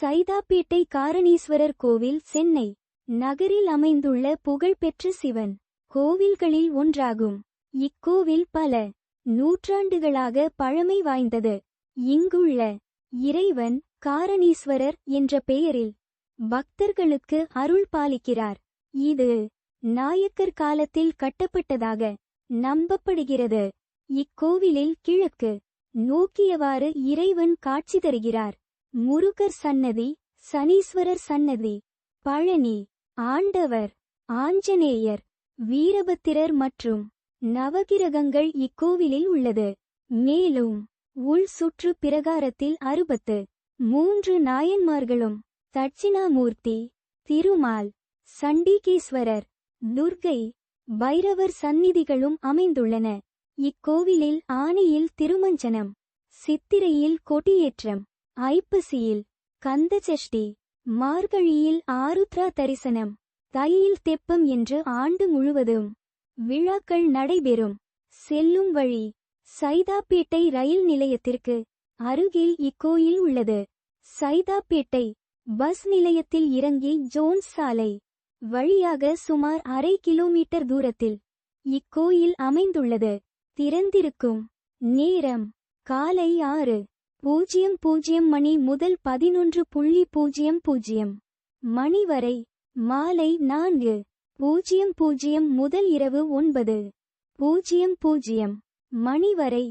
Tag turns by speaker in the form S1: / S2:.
S1: சைதாப்பேட்டை காரணீஸ்வரர் கோவில் சென்னை. நகரில் அமைந்துள்ள புகழ்பெற்ற சிவன். கோவில்களில் ஒன்றாகும். இக்கோவில் பல நூற்றாண்டுகளாக பழமை வாய்ந்தது. இங்குள்ள இறைவன் காரணீஸ்வரர் என்ற பெயரில் பக்தர்களுக்கு அருள் பாலிக்கிறார். இது நாயக்கர் காலத்தில் கட்டப்பட்டதாக நம்பப்படுகிறது. இக்கோவிலில் கிழக்கு நோக்கியவாறு இறைவன் காட்சி தருகிறார். முருகர் சன்னதி சனீஸ்வரர் சன்னதி பழனி ஆண்டவர் ஆஞ்சநேயர் வீரபத்திரர் மற்றும் நவகிரகங்கள் இக்கோவிலில் உள்ளது. மேலும் உள் சுற்று பிரகாரத்தில் அறுபத்து மூன்று நாயன்மார்களும் தட்சிணாமூர்த்தி திருமால் சண்டிகேஸ்வரர் துர்கை பைரவர் சந்நிதிகளும் அமைந்துள்ளன. இக்கோவிலில் ஆணியில் திருமஞ்சனம் சித்திரையில் கொடியேற்றம் ஐப்பசியில் கந்தசஷ்டி மார்கழியில் ஆருத்ரா தரிசனம் தையில் தெப்பம் என்று ஆண்டு முழுவதும் விழாக்கள் நடைபெறும். செல்லும் வழி சைதாப்பேட்டை ரயில் நிலையத்திற்கு அருகில் இக்கோயில் உள்ளது. சைதாப்பேட்டை பஸ் நிலையத்தில் இறங்கி ஜோன்ஸ் சாலை வழியாக சுமார் அரை கிலோமீட்டர் தூரத்தில் இக்கோயில் அமைந்துள்ளது. திறந்திருக்கும் நேரம் காலை ஆறு பூஜ்ஜியம் பூஜ்ஜியம் மணி முதல் பதினொன்று புள்ளி பூஜ்ஜியம் பூஜ்ஜியம் மணி வரை மாலை நான்கு பூஜ்ஜியம் பூஜ்ஜியம் முதல் இரவு ஒன்பது பூஜ்ஜியம் பூஜ்ஜியம் மணி வரை